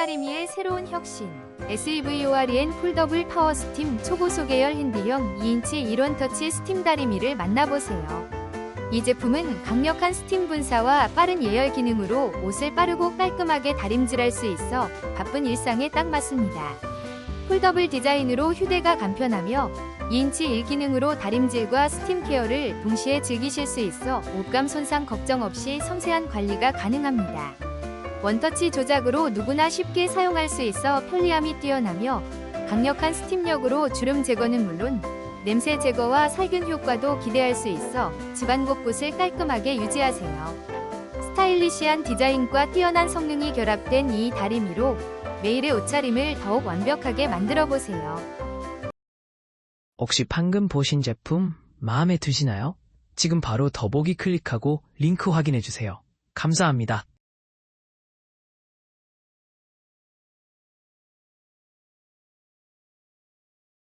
다리미의 새로운 혁신 SEVOREN 폴더블 파워 스팀 초고속 계열 핸디형 2인치 1원 터치 스팀 다리미를 만나보세요. 이 제품은 강력한 스팀 분사와 빠른 예열 기능으로 옷을 빠르고 깔끔하게 다림질할 수 있어 바쁜 일상에 딱 맞습니다. 폴더블 디자인으로 휴대가 간편하며 2인치 1기능으로 다림질과 스팀 케어를 동시에 즐기실 수 있어 옷감 손상 걱정 없이 섬세한 관리가 가능합니다. 원터치 조작으로 누구나 쉽게 사용할 수 있어 편리함이 뛰어나며 강력한 스팀력으로 주름 제거는 물론 냄새 제거와 살균 효과도 기대할 수 있어 집안 곳곳을 깔끔하게 유지하세요. 스타일리시한 디자인과 뛰어난 성능이 결합된 이 다리미로 매일의 옷차림을 더욱 완벽하게 만들어 보세요. 혹시 방금 보신 제품 마음에 드시나요? 지금 바로 더보기 클릭하고 링크 확인해 주세요. 감사합니다.